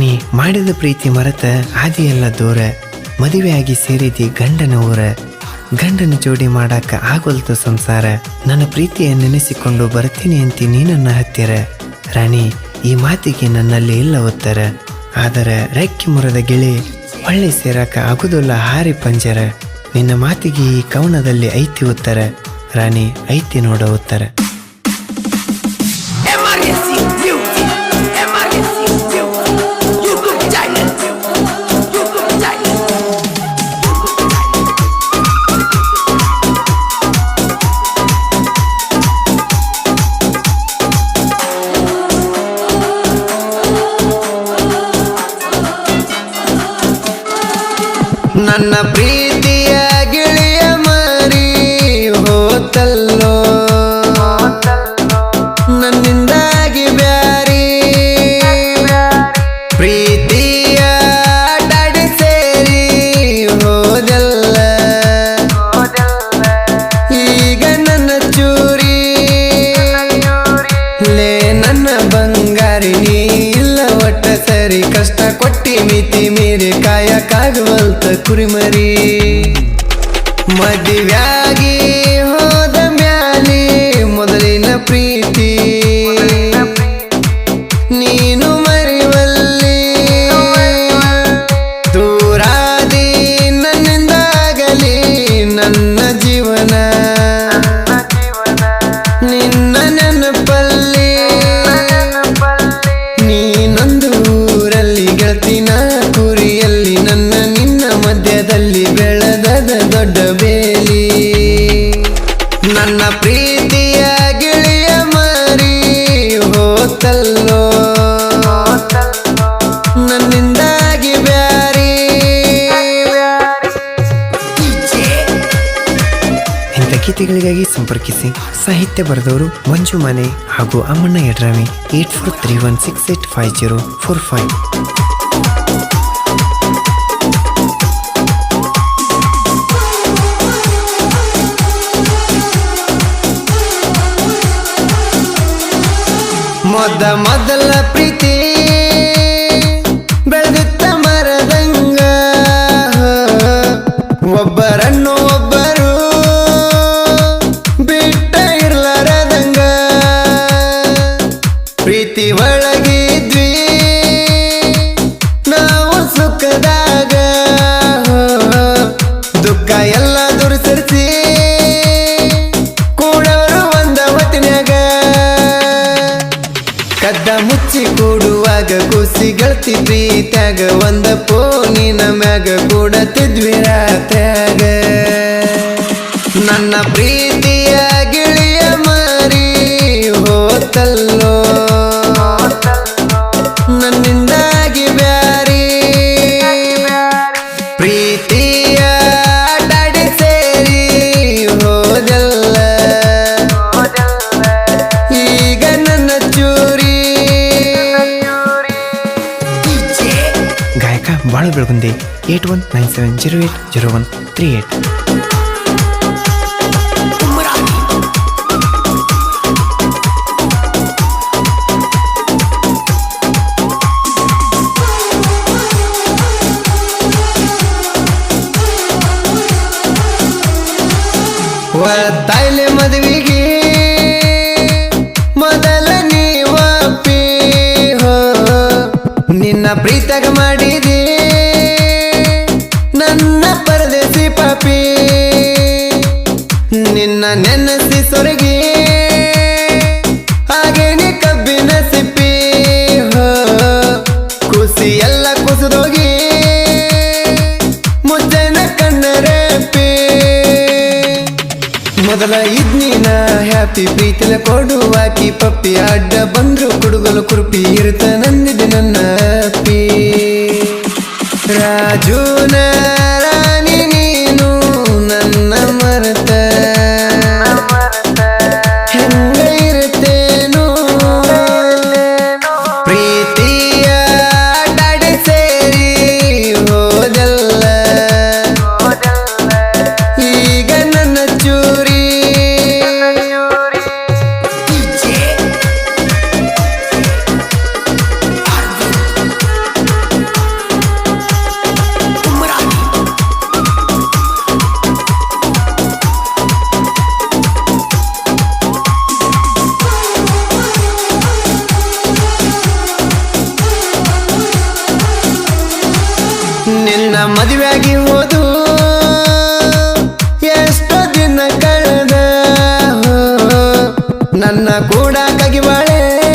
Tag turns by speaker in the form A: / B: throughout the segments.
A: ರಾಣಿ ಮಾಡಿದ ಪ್ರೀತಿ ಮರೆತ ಹಾದಿಯೆಲ್ಲ ದೂರ, ಮದುವೆಯಾಗಿ ಸೇರಿದಿ ಗಂಡನ ಊರ. ಗಂಡನ ಜೋಡಿ ಮಾಡಾಕ ಆಗೋಲ್ತು ಸಂಸಾರ. ನನ್ನ ಪ್ರೀತಿಯ ನೆನೆಸಿಕೊಂಡು ಬರ್ತೀನಿ ಅಂತಿ ನೀ ನನ್ನ ಹತ್ತಿರ. ರಾಣಿ, ಈ ಮಾತಿಗೆ ನನ್ನಲ್ಲಿ ಇಲ್ಲ ಉತ್ತರ. ಆದರೆ ರೆಕ್ಕಿ ಮುರದ ಗಿಳಿ ಹೊಳ್ಳಿ ಸೇರಾಕ ಆಗುದಿಲ್ಲ ಹಾರಿ ಪಂಜರ. ನಿನ್ನ ಮಾತಿಗೆ ಈ ಕವನದಲ್ಲಿ ಐತಿ ಉತ್ತರ. ರಾಣಿ, ಐತಿ ನೋಡ ಉತ್ತರ. ನನ್ನ ಪ್ರೀತಿಯ ಮಧ್ಯದಲ್ಲಿ ಬೆಳೆದದ ದೊಡ್ಡ ಬೇಲಿ. ನನ್ನ ಪ್ರೀತಿಯ ಗಿಳಿಯ ಮರಿ, ಹೋತಲ್ಲೋ. ನನ್ನಿಂದಾಗಿ ಬ್ಯಾರಿ. ಇಂಥ ಗೀತೆಗಳಿಗಾಗಿ ಸಂಪರ್ಕಿಸಿ ಸಾಹಿತ್ಯ ಬರೆದವರು ಮಂಜು ಮನೆ ಹಾಗೂ Ammanna Yadrami eight four three one six eight five zero four five ಮೊದ ಮೊದಲ ಪ್ರೀತ್ಯಾಗ ಒಂದ ಪೋನಿನ ಮ್ಯಾಗ ಕೂಡ ತಿದ್ವಿರಾತ್ಯಾಗ ನನ್ನ ಪ್ರೀತಿಯ ಗಾಯಕ Bala Belagundi eight one nine seven zero eight zero one three eight
B: Umrani.
A: ತಾಯಿಲೆ ಮದುವೆಗೆ ಮೊದಲ ನೀವಪ್ಪಿ ಹೋ ನಿನ್ನ ಪ್ರೀತಗ ಮಾಡಿದಿ ಮೊದಲ ಇದ್ನೀನ. ಹ್ಯಾಪಿ ಪ್ರೀತಿಲ ಕೊಡುವಾಕಿ ಪಪ್ಪಿ. ಅಡ್ಡ ಬಂದ್ರು ಕುಡುಗಲು ಕುರುಪಿ. ಇರುತ್ತ ನಂದಿದೆ ನನ್ನ ಅಪ್ಪಿ. ರಾಜುನ ನನ್ನ ಕೂಡ ಕಗಿವಾಳೆ.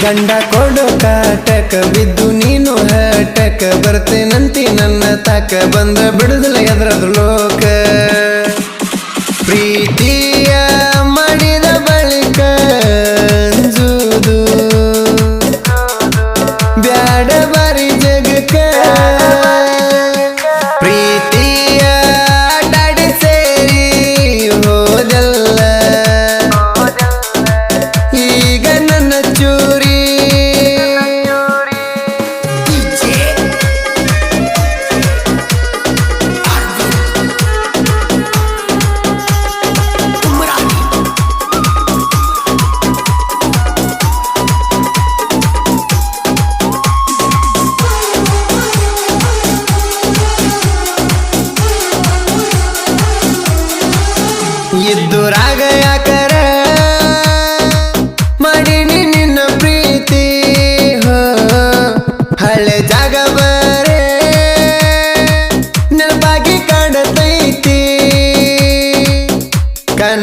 A: ಗಂಡ ಕೊಡು ಕಾಟಕ ಬಿದ್ದು ನೀನು ಹಟಕ ಬರ್ತೇನಂತಿ ನನ್ನ ತಾಕ ಬಂದ ಬಿಡುದಿಲ್ಲ ಎದ್ರದು ಲೋಕ. ಪ್ರೀತಿ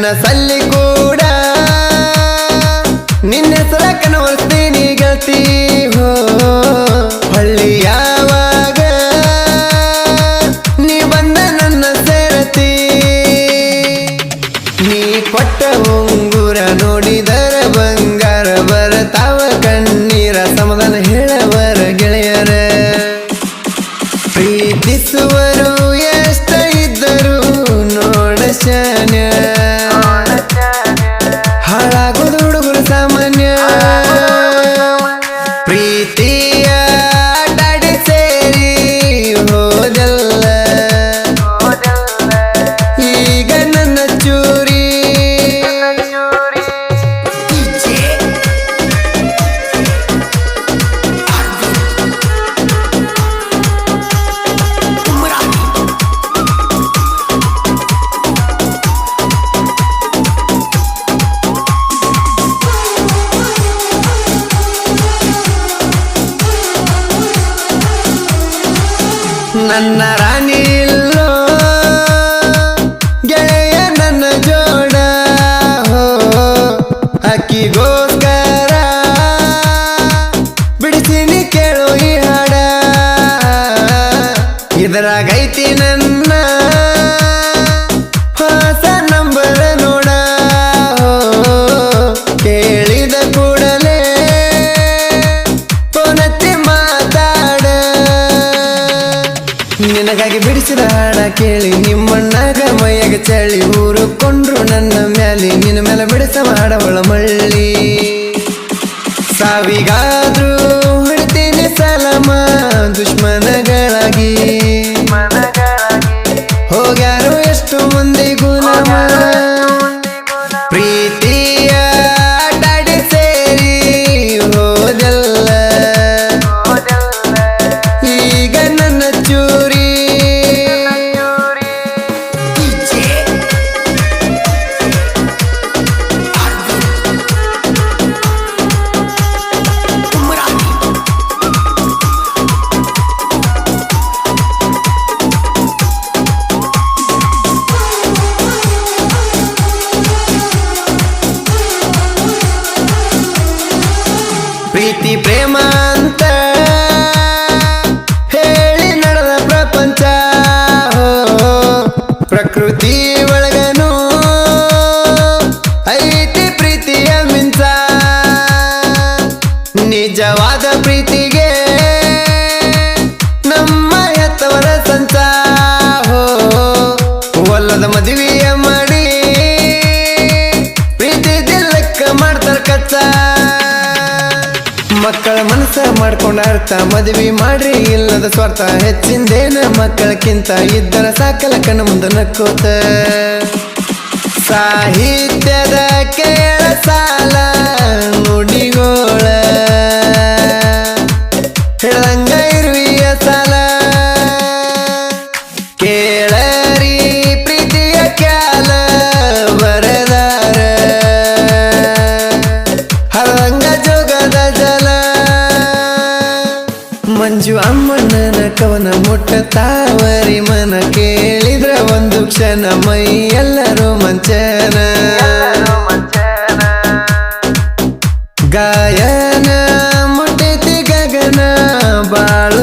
A: ಸಲ್ಲಿ ಕೂಡ. ನಿನ್ನ ಹೆಸರ ಕನವರ್ತೀನಿ ಗತಿ ಹೋ, ಹಳ್ಳಿ ಯಾವಾಗ? ನೀ ಬಂದ ನನ್ನ ಸೇರತಿ. ನೀ ಕೊಟ್ಟ ಉಂಗುರ ನೋಡಿದರ ಬಂಗಾರ, ಬರತಾವ ನನ್ನ ರಾಯ ಕೇಳಿ ನಿಮ್ಮಣ್ಣಾಗ ಮೈಯಾಗ ಚಳಿ ಊರು ಕೊಂಡ್ರು ನನ್ನ ಮ್ಯಾಲಿ. ನಿನ್ನ ಮೇಲೆ ಬಿಡಿಸ ಮಾಡವಳ ಮಳ್ಳಿ. ಸಾವಿಗಾದ್ರು ಅರ್ಥ ಮದ್ವಿ ಮಾಡ್ರಿ, ಇಲ್ಲದ ಸ್ವಾರ್ಥ ಹೆಚ್ಚಿಂದೇನ ಮಕ್ಕಳಕ್ಕಿಂತ ಇದ್ದರ ಸಾಕಲ ಕಣ್ಣು ಮುಂದೆ ನಕ್ಕೋತ. ಸಾಹಿತ್ಯದ ಕೇಳ ಸಾಲ ನುಡಿಗೋಳ ಮುಟ್ಟತಾವರಿ ಮನ ಕೇಳಿದ್ರ ಒಂದು ಕ್ಷಣ ಮೈ ಎಲ್ಲರೂ ಮಂಚನ. ಗಾಯನ ಮುಟ್ಟೆತಿ ಗಗನ ಬಾಳು